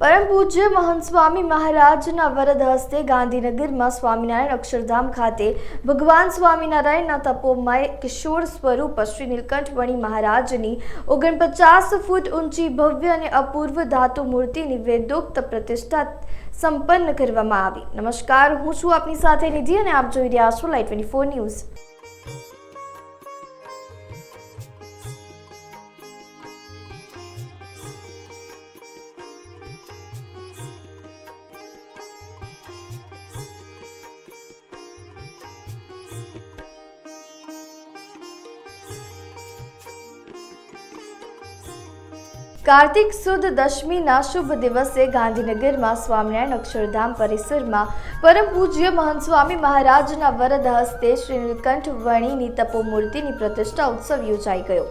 પરમ પૂજ્ય મહંત સ્વામી મહારાજના વરદ હસ્તે ગાંધીનગરમાં સ્વામિનારાયણ અક્ષરધામ ખાતે ભગવાન સ્વામિનારાયણના તપોમય કિશોર સ્વરૂપ શ્રી નીલકંઠ વણી મહારાજની ઓગણપચાસ ફૂટ ઊંચી ભવ્ય અને અપૂર્વ ધાતુ મૂર્તિની વેદોક્ત પ્રતિષ્ઠા સંપન્ન કરવામાં આવી. નમસ્કાર, હું છું આપની સાથે નિધિ અને આપ જોઈ રહ્યા છો light twenty four news Kartik સુદ દશમીના શુભ દિવસે ગાંધીનગરમાં સ્વામિનારાયણ અક્ષરધામ પરિસરમાં પરમ પૂજ્ય મહંત સ્વામી મહારાજના વરદ હસ્તે શ્રી નીલકંઠ વણીની તપોમૂર્તિની પ્રતિષ્ઠા ઉત્સવ યોજાઈ ગયો.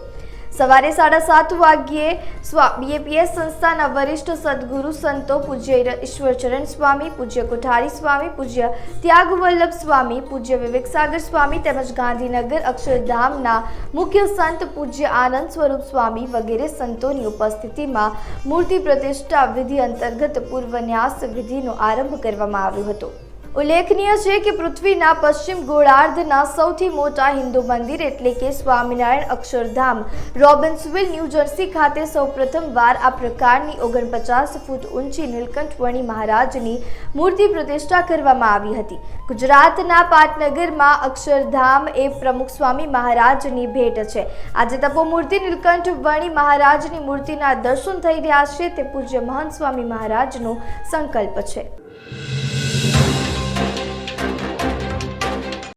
સવારે સાડા સાત વાગ્યે સ્વા બીએપીએસ સંસ્થાના વરિષ્ઠ સદગુરુ સંતો પૂજ્ય ઈશ્વરચરણ સ્વામી, પૂજ્ય કોઠારી સ્વામી, પૂજ્ય ત્યાગવલ્લભ સ્વામી, પૂજ્ય વિવેકસાગર સ્વામી તેમજ ગાંધીનગર અક્ષરધામના મુખ્ય સંત પૂજ્ય આનંદ સ્વરૂપ સ્વામી વગેરે સંતોની ઉપસ્થિતિમાં મૂર્તિ પ્રતિષ્ઠા વિધિ અંતર્ગત પૂર્વન્યાસ વિધિનો આરંભ કરવામાં આવ્યો હતો. ઉલ્લેખનીય છે કે પૃથ્વીના પશ્ચિમ ગોળાર્ધના સૌથી મોટા હિન્દુ મંદિર એટલે કે Swaminarayan Akshardham, Robbinsville, New Jersey ખાતે સૌપ્રથમ વાર આ પ્રકારની ઓગણપચાસ ફૂટ ઊંચી નીલકંઠવણી મહારાજની મૂર્તિ પ્રતિષ્ઠા કરવામાં આવી હતી. ગુજરાતના પાટનગરમાં અક્ષરધામ એ પ્રમુખ સ્વામી મહારાજની ભેટ છે. આજે તપોમૂર્તિ નીલકંઠ વણી મહારાજની મૂર્તિના દર્શન થઈ રહ્યા છે તે પૂજ્ય મહંત સ્વામી મહારાજનો સંકલ્પ છે.